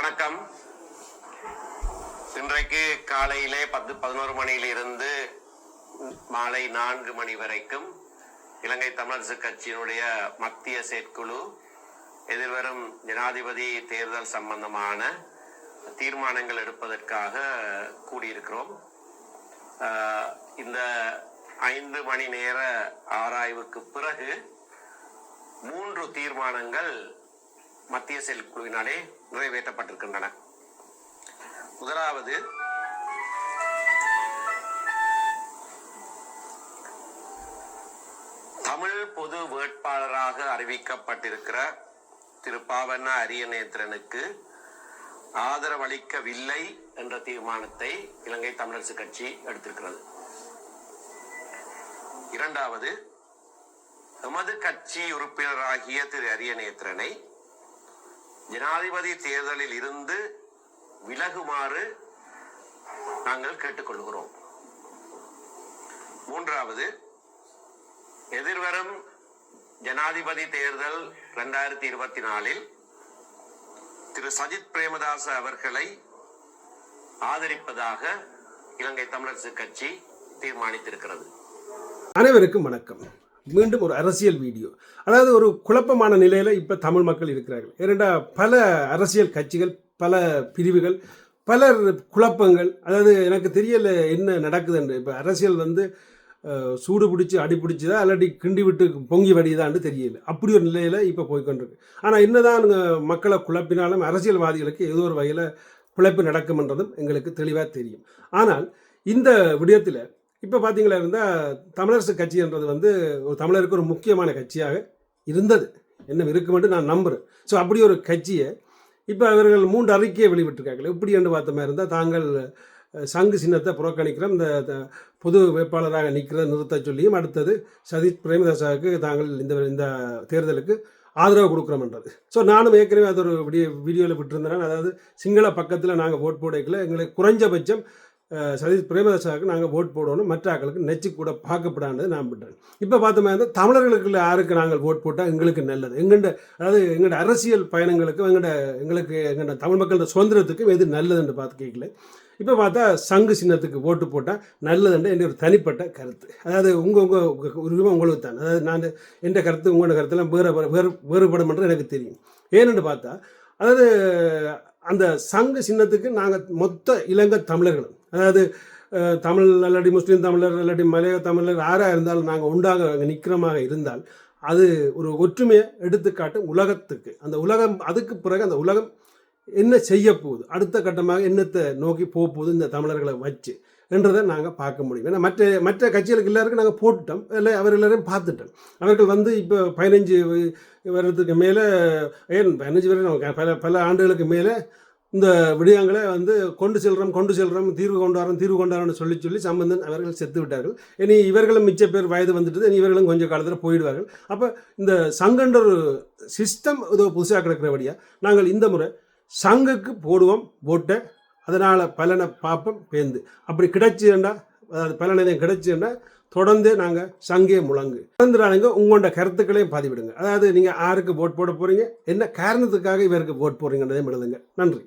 வணக்கம். இன்றைக்கு காலையிலே பத்து பதினோரு மணியிலிருந்து மாலை நான்கு மணி வரைக்கும் இலங்கை தமிழரசு கட்சியினுடைய மத்திய செயற்குழு எதிர்வரும் ஜனாதிபதி தேர்தல் சம்பந்தமான தீர்மானங்கள் எடுப்பதற்காக கூடியிருக்கிறோம். இந்த ஐந்து மணி நேர ஆராய்வுக்கு பிறகு மூன்று தீர்மானங்கள் மத்திய செயல் குழுவினாலே நிறைவேற்றப்பட்டிருக்கின்றன. முதலாவது தமிழ் பொது வேட்பாளராக அறிவிக்கப்பட்டிருக்கிற திரு பாவண்ண அரியநேத்திரனுக்கு ஆதரவளிக்கவில்லை என்ற தீர்மானத்தை இலங்கை தமிழரசு கட்சி எடுத்திருக்கிறது. இரண்டாவது எமது கட்சி உறுப்பினராகிய திரு அரியநேத்திரனை ஜனாதிபதி தேர்தலில் இருந்து விலகுமாறு நாங்கள் கேட்டுக்கொள்கிறோம். மூன்றாவது எதிர்வரும் ஜனாதிபதி தேர்தல் இரண்டாயிரத்தி இருபத்தி நாலில் திரு சஜித் பிரேமதாச அவர்களை ஆதரிப்பதாக இலங்கை தமிழரசு கட்சி தீர்மானித்திருக்கிறது. அனைவருக்கும் வணக்கம். மீண்டும் ஒரு அரசியல் வீடியோ. அதாவது ஒரு குழப்பமான நிலையில் இப்போ தமிழ் மக்கள் இருக்கிறார்கள். ஏனெண்டா பல அரசியல் கட்சிகள் பல பிரிவுகள் பலர் குழப்பங்கள் அதாவது எனக்கு தெரியல என்ன நடக்குதுன்னு. இப்போ அரசியல் வந்து சூடு பிடிச்சி அடி பிடிச்சிதா இல்லாட்டி கிண்டி விட்டு பொங்கி வடியுதான்னு தெரியல. அப்படி ஒரு நிலையில் இப்போ போய்கொண்டிருக்கு ஆனால் என்னதான் மக்களை குழப்பினாலும் அரசியல்வாதிகளுக்கு ஏதோ ஒரு வகையில் பிழைப்பு நடக்கும்ன்றதும் எங்களுக்கு தெளிவாக தெரியும். ஆனால் இந்த விடயத்தில் இப்போ பார்த்தீங்களா இருந்தால் தமிழரசு கட்சின்றது வந்து ஒரு தமிழருக்கு ஒரு முக்கியமான கட்சியாக இருந்தது. என்ன இருக்குமென்று நான் நம்புகிறேன் ஸோ அப்படி ஒரு கட்சியை இப்போ அவர்கள் மூன்று அறிக்கையை வெளிவிட்டிருக்காங்களே இப்படி என்று பார்த்த மாதிரி இருந்தால் தாங்கள் சங்கு சின்னத்தை புறக்கணிக்கிறோம் இந்த த- பொது வேட்பாளராக நிற்கிறத நிறுத்த சொல்லியும் அடுத்தது சதீஷ் பிரேமதாசாவுக்கு தாங்கள் இந்த இந்த தேர்தலுக்கு ஆதரவு கொடுக்குறோம்ன்றது ஸோ நானும் ஏற்கனவே அது ஒரு வீடியோ வீடியோவில் விட்டுருந்தேன். அதாவது சிங்கள பக்கத்தில் நாங்கள் ஓட் போடக்கல. எங்களுக்கு குறைஞ்சபட்சம் சதீஷ் பிரேமதாசாவுக்கு நாங்கள் ஓட் போடணும். மற்ற ஆட்களுக்கு நெச்சு கூட பார்க்கப்படாது நான் பண்ணுறேன் இப்போ பார்த்தோமே வந்து தமிழர்களுக்கு யாருக்கு நாங்கள் ஓட் போட்டால் எங்களுக்கு நல்லது. எங்கள்கிட்ட அதாவது எங்களோட அரசியல் பயணங்களுக்கும் எங்களோட எங்களுக்கு எங்களோட தமிழ் மக்களோட சுதந்திரத்துக்கும் எது நல்லதுன்னு பார்த்து கேட்கல இப்போ பார்த்தா சங்கு சின்னத்துக்கு ஓட்டு போட்டால் நல்லதுன்ற என்ற ஒரு தனிப்பட்ட கருத்து. அதாவது உங்கள் உங்கள் உரிமை உங்களுக்கு தான். அதாவது நான் என்ற கருத்து உங்களோட கருத்தெல்லாம் வேறு வேறு வேறுபடும்ன்ற எனக்கு தெரியும். ஏன்னு பார்த்தா அதாவது அந்த சங்கு சின்னத்துக்கு நாங்கள் மொத்த இலங்கை தமிழர்களும் அதாவது தமிழ் இல்லாட்டி முஸ்லீம் தமிழர் இல்லாட்டி மலைய தமிழர் யாராக இருந்தாலும் நாங்கள் உண்டாக அங்கே நிற்கிறமாக இருந்தால் அது ஒரு ஒற்றுமையை எடுத்துக்காட்டும் உலகத்துக்கு. அந்த உலகம் அதுக்கு பிறகு அந்த உலகம் என்ன செய்ய போகுது? அடுத்த கட்டமாக என்னத்தை நோக்கி போக போகுது இந்த தமிழர்களை வச்சு என்றதை நாங்கள் பார்க்க முடியும். ஏன்னா மற்ற மற்ற கட்சிகளுக்கு எல்லாருக்கும் நாங்கள் போட்டுட்டோம். இல்லை அவர் எல்லாரையும் பார்த்துட்டோம். அவர்கள் வந்து இப்போ பதினஞ்சு வருடத்துக்கு மேலே ஏன் பதினஞ்சு வரை பல பல ஆண்டுகளுக்கு மேலே இந்த விடயங்களை வந்து கொண்டு செல்கிறோம் கொண்டு செல்கிறோம் தீர்வு கொண்டாரம் தீர்வு கொண்டு சொல்லி சொல்லி சம்பந்தன் அவர்கள் செத்து விட்டார்கள். இனி இவர்களும் மிச்ச பேர் வயது வந்துட்டு இனி இவர்களும் கொஞ்சம் காலத்தில் போயிடுவார்கள். அப்போ இந்த சங்கன்ற ஒரு சிஸ்டம் ஏதோ புதுசாக கிடக்கிறபடியா நாங்கள் இந்த முறை சங்குக்கு போடுவோம் போட்டை அதனால் பலனை பார்ப்போம் பேந்து. அப்படி கிடைச்சுன்னா அதாவது பலன் எதையும் கிடைச்சுன்னா தொடர்ந்து நாங்கள் சங்கே முழங்கு. தொடர்ந்துறானுங்க உங்களோட கருத்துக்களையும் பதிவிடுங்க. அதாவது நீங்கள் யாருக்கு ஓட் போட போகிறீங்க என்ன காரணத்துக்காக இவருக்கு ஓட் போடுறீங்கன்றதையும் எழுதுங்க. நன்றி.